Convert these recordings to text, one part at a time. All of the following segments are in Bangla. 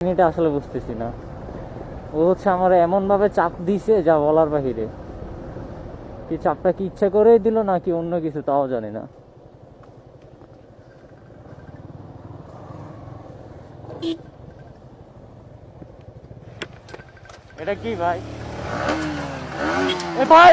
এটা আসলে বুঝতেছি না। ও হচ্ছে আমার এমন ভাবে চাপ দিছে যা বলার বাহিরে। কি চাপটা কি ইচ্ছা করেই দিল নাকি অন্য কিছু তাও জানি না। এটা কি ভাই? এ ভাই!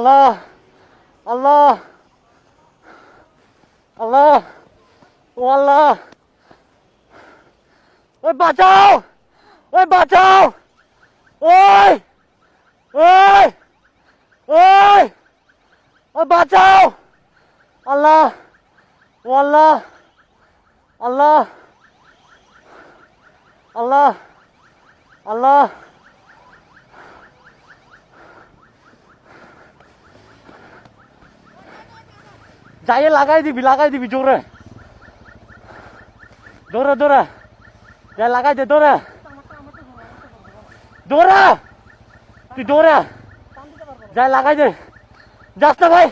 আল্লাহ আল্লাহ আল্লাহ ও আল্লাহ ওই বাঁচাও ওই বাঁচাও ওই ওই ওই ওই বাঁচাও আল্লাহ ও আল্লাহ আল্লাহ আল্লাহ আল্লাহ যাইয়ে লাগাই দিবি লাগাই দিবি জোরে। দৌড়া দৌড়া যাই লাগাই দে দৌড়া দৌড়া তুই দৌড়া যাই লাগাই দে। যাস না ভাই।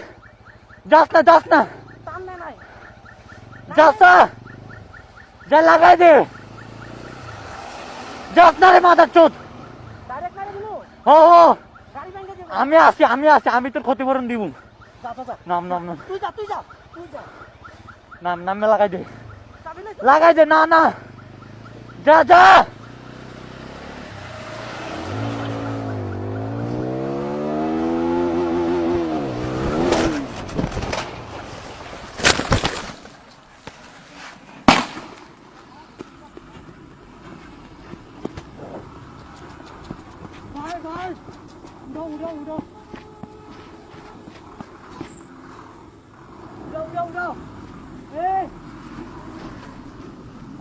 যাস না যাস না। যাস না। যাই লাগাই দে। যাস না রে মাথার চোদ। আমি আছি আমি আছি আমি তোর ক্ষতিপূরণ দিব যা যা যা নাম নাম নাম। তুই যা তুই যা তুই যা। নাম নামে লাগাই দে। লাগাই দে না না। যা যা।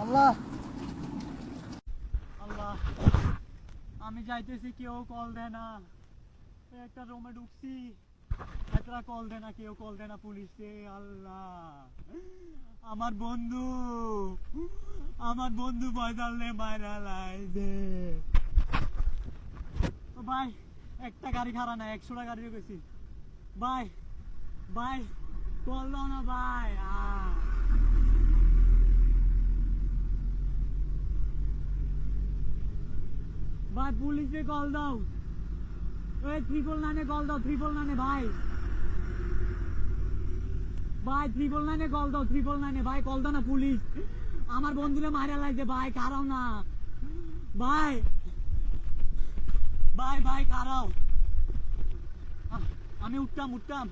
আল্লাহ। আল্লাহ, আমি যাইতেছি, কেউ কল দেয় না। একটা রুমে ঢুকছি, একটা কল দেয় না, কেউ কল দেয় না পুলিশে আল্লাহ, আমার বন্ধু আমার বন্ধু বয়দালে মায়েরা লাইছে। ও ভাই, একটা গাড়ি খারা না একশোটা গাড়ি গেছি। ভাই ভাই কল দাও না ভাই, আহ। ভাই পুলিশে কল দাও। ওই ট্রিপল নাইনে কল দাও ট্রিপল নাইনে ভাই। ভাই ট্রিপল নাইনে কল দাও ট্রিপল নাইনে ভাই কল দাও না পুলিশ। আমার বন্ধুরে মারা লাগছে ভাই কারাও না। ভাই ভাই ভাই কারাও আমি উঠতাম উঠতাম।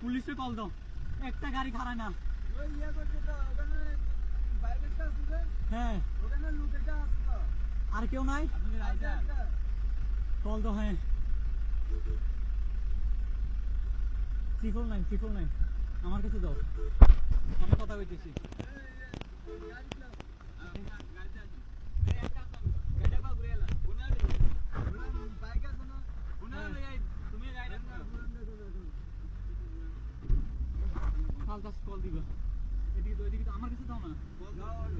পুলিশে কল দাও। একটা গাড়ি খারায় না। হ্যাঁ। আর কেউ নাই? দাও হ্যাঁ। ট্রিপল নাইন ট্রিপল নাইন আমার কাছে দাও। আমি কথা কইতেছি। কল দিবা। এদিকে এদিকে আমার কাছে দাও না।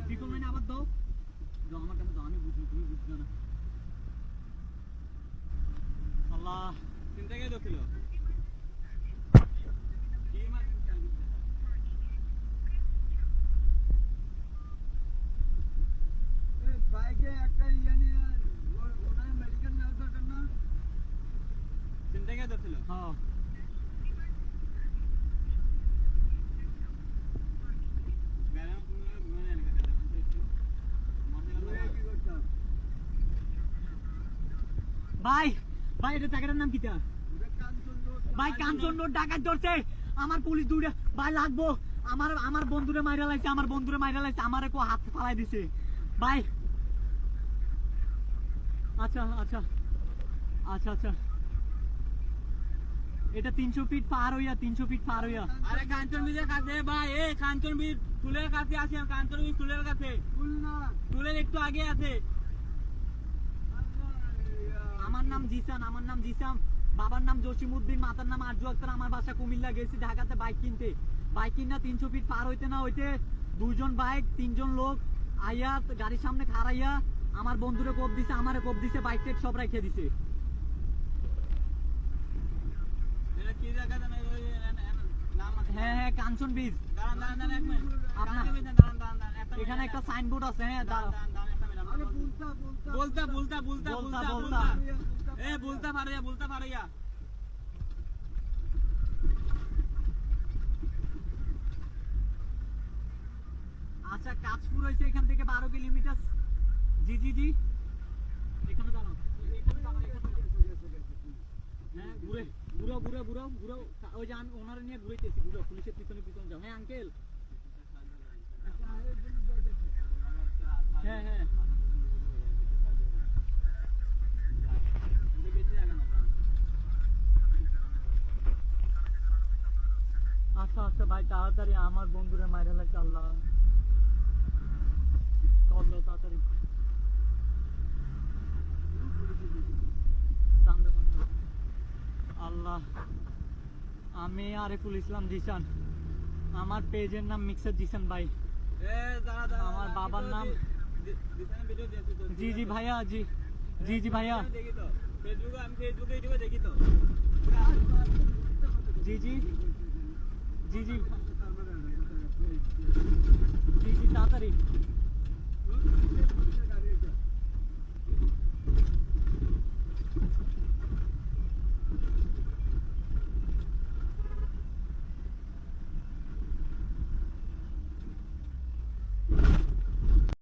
ট্রিপল আবার দাও। দাও, আমার কাছে দাও। আমি বুঝব তুমি বুঝবে না আল্লাহ চিন্তা কে দছিল বাইকে একটা ইয়ে নিয়ে ও- ওখানে মেডিকেল নেওয়া দরকার না চিন্তা কে দছিল হ্যাঁ ভাই ভাই এটা জায়গাটার নাম কিটা ভাই কাঞ্চন রোড ডাকাত ধরছে। আমার পুলিশ দৌড়ে ভাই লাগবো। আমার আমার বন্ধুরে মাইরা লাইছে আমার বন্ধুরে মাইরা লাইছে আমারে কো হাত ফালাই দিছে। ভাই। আচ্ছা আচ্ছা। আচ্ছা আচ্ছা। এটা তিনশো ফিট পার হইয়া তিনশো ফিট পার হইয়া। আরে কাঞ্চন বীজের কাছে ভাই এ কাঞ্চন বীজ টুলের কাছে আছে কাঞ্চন বীজ টুলের কাছে টুলের একটু আগে আছে। আমার নাম জিসান আমার নাম জিসাম বাবার নাম জসিমউদ্দিন মাতার নাম আরজু আক্তার আমার বাসা কুমিল্লা গেছি ঢাকাতে বাইক কিনতে। বাইক কিনা তিনশো ফিট পার হইতে না হইতে দুইজন বাইক তিনজন লোক আইয়া গাড়ির সামনে খাড়াইয়া আমার বন্ধুরে কোপ দিছে আমারে কোপ দিছে বাইক টেক সব রেখে দিছে। হ্যাঁ হ্যাঁ কাঞ্চন বীজ একটা এখানে মিনিট, একটা সাইনবোর্ড আছে হ্যাঁ বলতা বলতা বলতা, বলতা। বলতা। এ, বলতা পারিয়া আচ্ছা হয়েছে এখান থেকে বারো কিলোমিটার। জি জি জি। হ্যাঁ ঘুরে, ঘুরো ঘুরো ঘুরো ঘুরো। ওই যে ওনারা নিয়ে ঘুরেতেছি ঘুরো, পুলিশের পিছনে পিছনে যাও। হ্যাঁ আঙ্কেল হ্যাঁ হ্যাঁ। আচ্ছা আচ্ছা ভাই তাড়াতাড়ি আমার বন্ধুরে মাইরা লাগছে আল্লাহ। চল তাড়াতাড়ি। আল্লাহ আমি আরিফুল ইসলাম জিসান আমার পেজের নাম মিক্সার জিসান ভাই। আমার বাবার নাম দিশানে জি জি ভাইয়া জি। জি জি ভাইয়া। জি জি। जी जी। जी जी तातरी